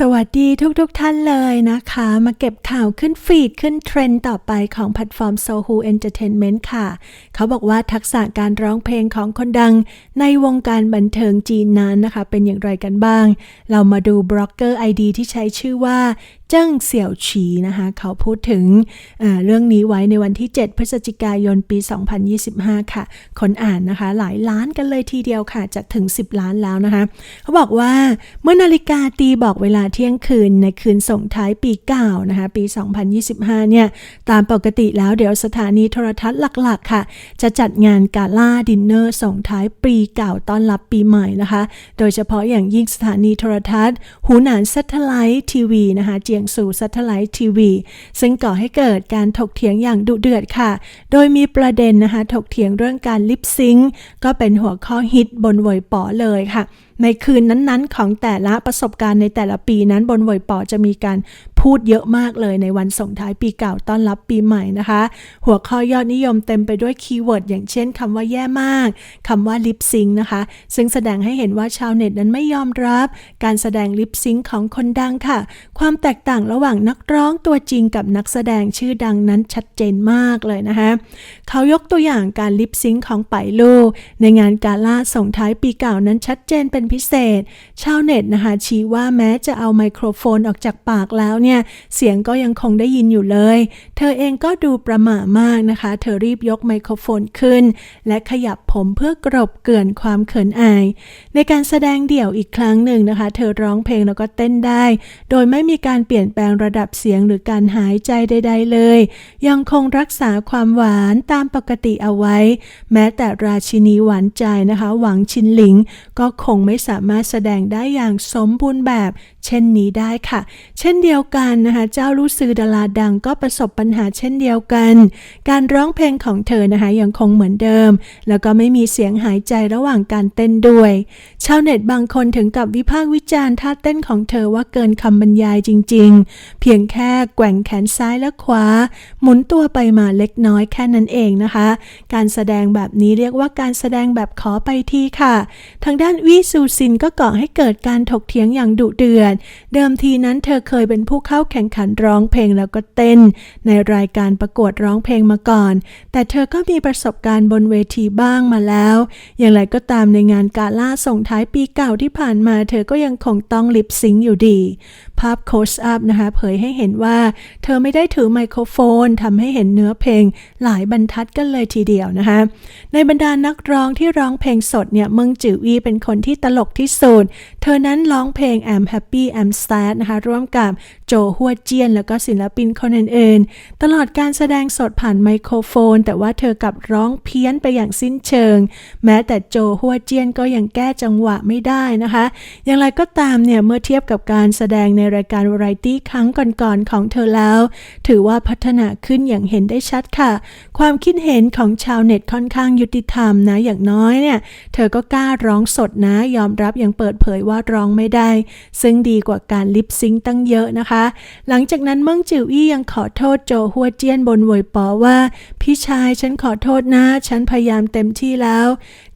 สวัสดีทุกๆทท่านเลยนะคะ มาเก็บข่าวขึ้นฟีดขึ้นเทรนด์ต่อไปของแพลตฟอร์ม Sohu Entertainment ค่ะ เขาบอกว่าทักษะการร้องเพลงของคนดัง ในวงการบันเทิงจีนนั้นนะคะ เป็นอย่างไรกันบ้าง เรามาดูบล็อกเกอร์ ID ที่ใช้ชื่อว่าเจิ้งเสี่ยวฉีนะคะเขาพูดถึงเรื่องนี้ไว้ในวันที่ 7 พฤศจิกายนปี 2025 ค่ะ คนอ่านนะคะ หลายล้านกันเลยทีเดียวค่ะ จะถึง 10 ล้านแล้วนะคะ เขาบอกว่าเมื่อนาฬิกาตีบอกเวลาเที่ยงคืนในคืนส่งท้ายปีเก่านะคะปี 2025 เนี่ย ตามปกติแล้วเดี๋ยวสถานีโทรทัศน์หลักๆ ค่ะ จะจัดงานกาล่าดินเนอร์ส่งท้ายปีเก่าต้อนรับปีใหม่นะคะ โดยเฉพาะอย่างยิ่งสถานีโทรทัศน์ หูหนานซัตเทไลท์ทีวีนะคะเจียงสู่ซัตเทไลท์ทีวี ซึ่งก่อให้เกิดการถกเถียงอย่างดุเดือดค่ะ โดยมีประเด็นนะคะถกเถียงเรื่องการลิปซิงก็เป็นหัวข้อฮิตบนเวยป๋อเลยค่ะ ในคืนนั้นๆ ของแต่ละประสบการณ์ในแต่ละปีนั้นบนเวยปอจะมีการพูดเยอะมากเลยในวันส่งท้ายปีเก่าต้อนรับปีใหม่นะคะ หัวข้อยอดนิยมเต็มไปด้วยคีย์เวิร์ดอย่างเช่นคำว่าแย่มากคำว่าลิปซิงนะคะ ซึ่งแสดงให้เห็นว่าชาวเน็ตนั้นไม่ยอมรับการแสดงลิปซิงของคนดังค่ะ ความแตกต่างระหว่างนักร้องตัวจริงกับนักแสดงชื่อดังนั้นชัดเจนมากเลยนะคะเขายกตัวอย่างการลิปซิงของไปลูในงานกาล่าส่งท้ายปีเก่านั้นชัดเจนเป็นพิเศษ ชาวเน็ตนะคะชี้ว่าแม้จะเอาไมโครโฟนออกจากปากแล้วเนี่ย เสียงก็ยังคงได้ยินอยู่เลย เธอเองก็ดูประหม่ามากนะคะ เธอรีบยกไมโครโฟนขึ้น และขยับผมเพื่อกรบเกลื่อนความเขินอาย ในการแสดงเดี่ยวอีกครั้งหนึ่งนะคะ เธอร้องเพลงแล้วก็เต้นได้ โดยไม่มีการเปลี่ยนแปลงระดับเสียงหรือการหายใจใด ๆ เลย ยังคงรักษาความหวานตามปกติเอาไว้ แม้แต่ราชินีหวานใจนะคะ หวังชินหลิงก็คงไม่สามารถแสดงได้อย่างสมบูรณ์แบบ เช่นนี้ได้ค่ะ เช่นเดียวกันนะคะ เจ้ารู้ซื้อดาราดังก็ประสบปัญหาเช่นเดียวกัน การร้องเพลงของเธอนะคะยังคงเหมือนเดิม แล้วก็ไม่มีเสียงหายใจระหว่างการเต้นด้วย ชาวเน็ตบางคนถึงกับวิพากษ์วิจารณ์ท่าเต้นของเธอว่าเกินคำบรรยายจริง ๆ เพียงแค่แกว่งแขนซ้ายและขวา หมุนตัวไปมาเล็กน้อยแค่นั้นเองนะคะ การแสดงแบบนี้เรียกว่าการแสดงแบบขอไปทีค่ะ ทางด้านวิซูซินก็ก่อให้เกิดการถกเถียงอย่างดุเดือด เดิมทีนั้นเธอเคยเป็นผู้เข้าแข่งขันร้องเพลงแล้วก็เต้น ในรายการประกวดร้องเพลงมาก่อน แต่เธอก็มีประสบการณ์บนเวทีบ้างมาแล้ว อย่างไรก็ตามในงานกาล่าส่งท้ายปีเก่าที่ผ่านมา เธอก็ยังคงต้องลิปซิงอยู่ดี ภาพโคชอัพนะคะเผยให้เห็นว่าเธอไม่ได้ถือไมโครโฟนทำให้เห็นเนื้อเพลงหลายบรรทัดกันเลยทีเดียวนะคะในบรรดานักร้องที่ร้องเพลงสดเนี่ยเมืองจือวีเป็นคนที่ตลกที่สุด เธอนั้นร้องเพลง I'm Happy I'm Sad นะคะร่วมกับโจฮัวเจียน แล้วก็ศิลปินคนอื่นๆตลอดการแสดงสดผ่านไมโครโฟน แต่ว่าเธอกับร้องเพี้ยนไปอย่างสิ้นเชิง แม้แต่โจฮัวเจียนก็ยังแก้จังหวะไม่ได้นะคะ อย่างไรก็ตามเนี่ยเมื่อเทียบกับการแสดงในรายการวาไรตี้ครั้งก่อนๆของเธอแล้ว ถือว่าพัฒนาขึ้นอย่างเห็นได้ชัดค่ะ ความคิดเห็นของชาวเน็ตค่อนข้างยุติธรรมนะอย่างน้อยเนี่ย เธอก็กล้าร้องสดนะ ยอมรับอย่างเปิดเผยว่าร้องไม่ได้ ซึ่งดีกว่าการลิปซิงตั้งเยอะนะคะ หลังจากนั้นเมิ่งจิวอี้ยังขอโทษโจฮัวเจียนบนวยปอว่า พี่ชายฉันขอโทษนะ ฉันพยายามเต็มที่แล้ว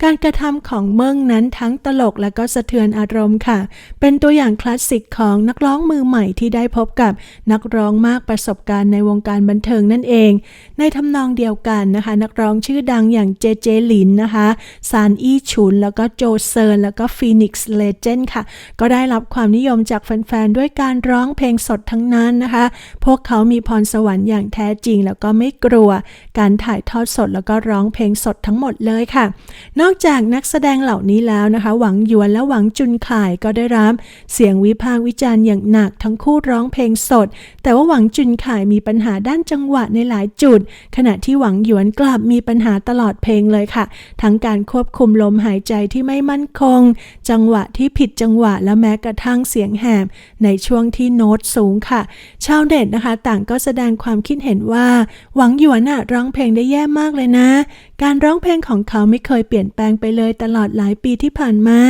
การกระทำของเมิ่งนั้นทั้งตลกและก็สะเทือนอารมณ์ค่ะ เป็นตัวอย่างคลาสสิกของนักร้องมือใหม่ที่ได้พบกับนักร้องมากประสบการณ์ในวงการบันเทิงนั่นเอง ในทำนองเดียวกันนะคะ นักร้องชื่อดังอย่างเจเจลินนะคะซานอี้ชุน แล้วก็โจเซิร์นแล้วก็ฟีนิกซ์เลเจนด์ค่ะ ก็ได้รับความนิยมจากแฟนๆ ด้วยการร้องเพลงสดทั้งนั้นนะคะ พวกเขามีพรสวรรค์อย่างแท้จริง แล้วก็ไม่กลัวการถ่ายทอดสดแล้วก็ร้องเพลงสดทั้งหมดเลยค่ะ นอกจากนักแสดงเหล่านี้แล้วนะคะ หวังยวนและหวังจุนข่ายก็ได้รับเสียงวิพากษ์วิจารณ์อย่างหนักทั้งคู่ร้องเพลงสด แต่ว่าหวังจุนข่ายมีปัญหาด้านจังหวะในหลายจุด ขณะที่หวังหยวนกลับมีปัญหาตลอดเพลงเลยค่ะ ทั้งการควบคุมลมหายใจที่ไม่มั่นคง จังหวะที่ผิดจังหวะและแม้กระทั่งเสียงแหบในช่วงที่โน้ตสูงค่ะ ชาวเน็ตนะคะ ต่างก็แสดงความคิดเห็นว่า หวังหยวนน่ะร้องเพลงได้แย่มากเลยนะ การร้องเพลงของเขาไม่เคยเปลี่ยนแปลงไปเลยตลอดหลายปีที่ผ่านมา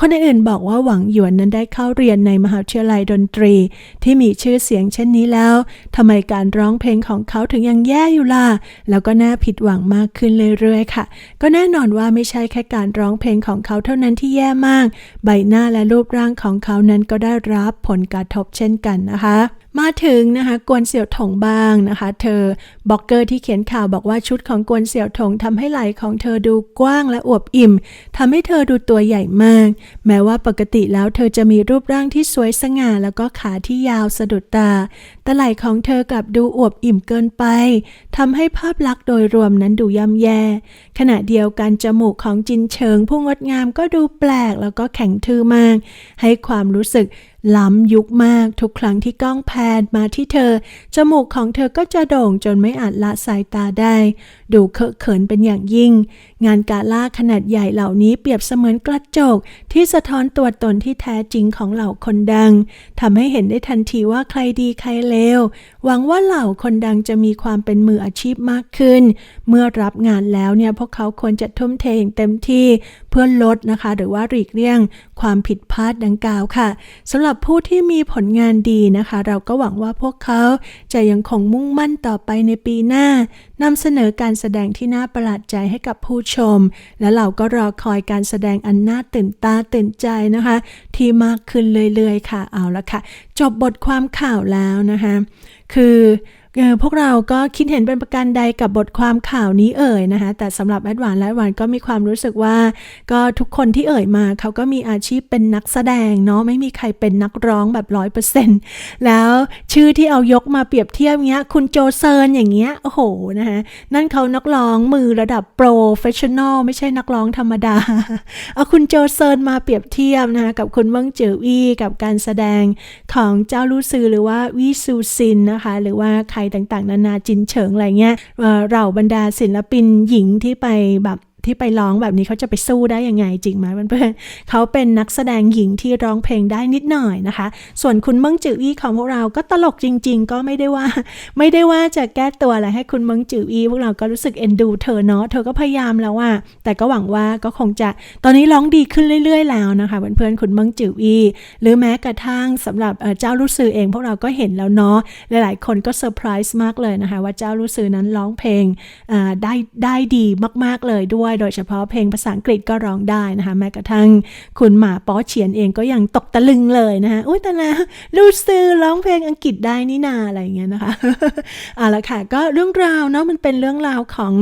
คนอื่นๆบอกว่าหวังหยวนนั้นได้เข้าเรียนในมหาวิทยาลัยดนตรี ที่มีชื่อเสียงเช่นนี้แล้วทำไมการร้องเพลงของเขาถึงยังแย่อยู่ล่ะแล้วก็น่าผิดหวังมากขึ้นเรื่อยๆค่ะ ก็แน่นอนว่าไม่ใช่แค่การร้องเพลงของเขาเท่านั้นที่แย่มาก ใบหน้าและรูปร่างของเขานั้นก็ได้รับผลกระทบเช่นกันนะคะ มาถึงนะคะกวนเสี่ยวถงบ้างนะคะ เธอบล็อกเกอร์ที่เขียนข่าวบอกว่าชุดของกวนเสี่ยวถงทำให้ไหล่ของเธอดูกว้างและอวบอิ่มทำให้เธอดูตัวใหญ่มาก แม้ว่าปกติแล้วเธอจะมีรูปร่างที่สวยสง่า แล้วก็ขาที่ยาวสะดุดตา แต่ไหล่ของเธอกลับดูอวบอิ่มเกินไปทำให้ภาพลักษณ์โดยรวมนั้นดูย่ำแย่ ขณะเดียวกันจมูกของจินเฉิง ผู้งดงามก็ดูแปลกแล้วก็แข็งทื่อมาก ให้ความรู้สึก ล้ำยุคมากทุกครั้งที่กล้องแพนมาที่เธอ จมูกของเธอก็จะโด่งจนไม่อาจละสายตาได้ ดูเคอะเขินเป็นอย่างยิ่ง งานกาล่าขนาดใหญ่เหล่านี้เปรียบเสมือนกระจก ที่สะท้อนตัวตนที่แท้จริงของเหล่าคนดังทำให้เห็นได้ทันทีว่าใครดีใครเลว หวังว่าเหล่าคนดังจะมีความเป็นมืออาชีพมากขึ้น เมื่อรับงานแล้วเนี่ยพวกเขาควรจะทุ่มเทอย่างเต็มที่เพื่อลดนะคะ หรือว่าหลีกเลี่ยง ความผิดพลาดดังกล่าวค่ะสำหรับผู้ที่มีผลงานดีนะคะ เราก็หวังว่าพวกเขาจะยังคงมุ่งมั่นต่อไปในปีหน้านำเสนอการแสดงที่น่าประหลาดใจให้กับผู้ชม และเราก็รอคอยการแสดงอันน่าตื่นตาตื่นใจนะคะ ที่มากขึ้นเรื่อยๆค่ะเอาละค่ะ จบบทความข่าวแล้วนะคะ คือเออ พวกเราก็คิดเห็นเป็นประการใดกับบทความข่าวนี้เอ่ยนะคะ แต่สำหรับแอดวานและแอดวานก็มีความรู้สึกว่า ก็ทุกคนที่เอ่ยมาเขาก็มีอาชีพเป็นนักแสดงเนาะไม่มีใครเป็นนักร้องแบบร้อยเปอร์เซ็นต์แล้วชื่อที่เอายกมาเปรียบเทียบเงี้ย คุณโจเซิร์นอย่างเงี้ยโอ้โหนะคะนั่นเขานักร้องมือระดับโปรเฟชชั่นอลไม่ใช่นักร้องธรรมดา เอาคุณโจเซิร์นมาเปรียบเทียบนะคะกับคุณเมิงจืออี้กับการแสดงของเจ้าลู่ซือหรือว่าวิซูซินนะคะ หรือว่าใครต่างๆ นานาจินเฉิงอะไรเงี้ยเอ่อเหล่าบรรดาศิลปินหญิงที่ไปแบบ ที่ไปร้องแบบนี้เขาจะไปสู้ได้ยังไงจริงไหมเพื่อนๆเขาเป็นนักแสดงหญิงที่ร้องเพลงได้นิดหน่อยนะคะ ส่วนคุณเมิงจืออี้ของพวกเราก็ตลกจริง ๆ ก็ไม่ได้ว่า ไม่ได้ว่าจะแก้ตัวอะไรให้คุณเมิงจืออี้พวกเราก็รู้สึกเอ็นดูเธอเนาะเธอก็พยายามแล้วว่า แต่ก็หวังว่าก็คงจะตอนนี้ร้องดีขึ้นเรื่อย ๆ แล้วนะคะเพื่อนๆคุณเมิงจืออี้หรือแม้กระทั่งสำหรับเจ้ารู้ซือเองพวกเราก็เห็นแล้วเนาะหลายๆ คนก็เซอร์ไพรส์มากเลยนะคะว่าเจ้ารู้ซือนั้นร้องเพลงได้ได้ดีมากๆเลยด้วยโดยเฉพาะเพลงภาษาอังกฤษก็ร้องได้นะคะแม้กระทั่งคุณหมาป้อเฉียนเองก็ยังตกตะลึงเลยนะคะอุ้ยแต่ละรูซือร้องเพลงอังกฤษได้นี่นาอะไรอย่างเงี้ยนะคะเอาละค่ะก็เรื่องราวเนาะมันเป็นเรื่องราวของ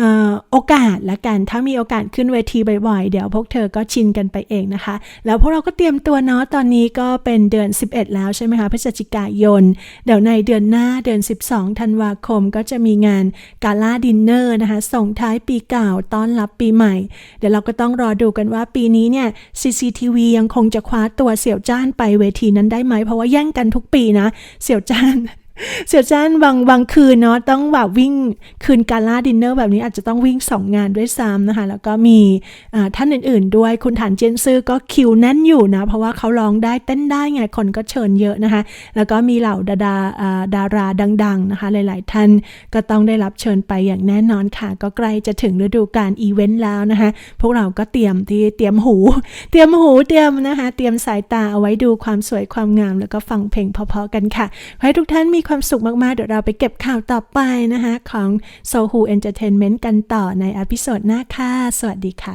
ออโอกาสละกัน ถ้ามีโอกาสขึ้นเวทีบ่อยๆ เดี๋ยวพวกเธอก็ชินกันไปเองนะคะ แล้วพวกเราก็เตรียมตัวเนาะตอนนี้ก็เป็นเดือน 11 แล้วใช่ไหมคะพฤศจิกายน เดี๋ยวในเดือนหน้าเดือน 12 ธันวาคมก็จะมีงานกาล่าดินเนอร์นะคะส่งท้ายปีเก่าต้อนรับปีใหม่ เดี๋ยวเราก็ต้องรอดูกันว่าปีนี้เนี่ย CCTV ยังคงจะคว้าตัวเสี่ยวจ้านไปเวทีนั้นได้ไหม เพราะว่าแย่งกันทุกปีนะ เสี่ยวจ้าน เสียวจ้านบางบางคืนเนาะต้องแบบวิ่งคืนการล่าดินเนอร์แบบนี้อาจจะต้องวิ่ง 2 งานด้วยซ้ำนะคะ แล้วก็มีท่านอื่นๆ ด้วยคุณฐานเจนซื่อก็คิวแน่นอยู่นะ เพราะว่าเขาร้องได้เต้นได้ไงคนก็เชิญเยอะนะคะ แล้วก็มีเหล่าดาดาาดาราดัง ๆนะคะ หลายๆ ท่านก็ต้องได้รับเชิญไปอย่างแน่นอนค่ะ ก็ใกล้จะถึงฤดูการอีเวนต์แล้วนะคะ พวกเราก็เตรียมที่เตรียมหู เตรียมหูเตรียมนะคะ เตรียมสายตาเอาไว้ดูความสวยความงาม แล้วก็ฟังเพลงเพาะๆกันค่ะให้ทุกท่านมีความสุขมากๆ เดี๋ยวเราไปเก็บข่าวต่อไปนะคะ ของ Sohu Entertainment กันต่อในอพิโซดหน้าค่ะ สวัสดีค่ะ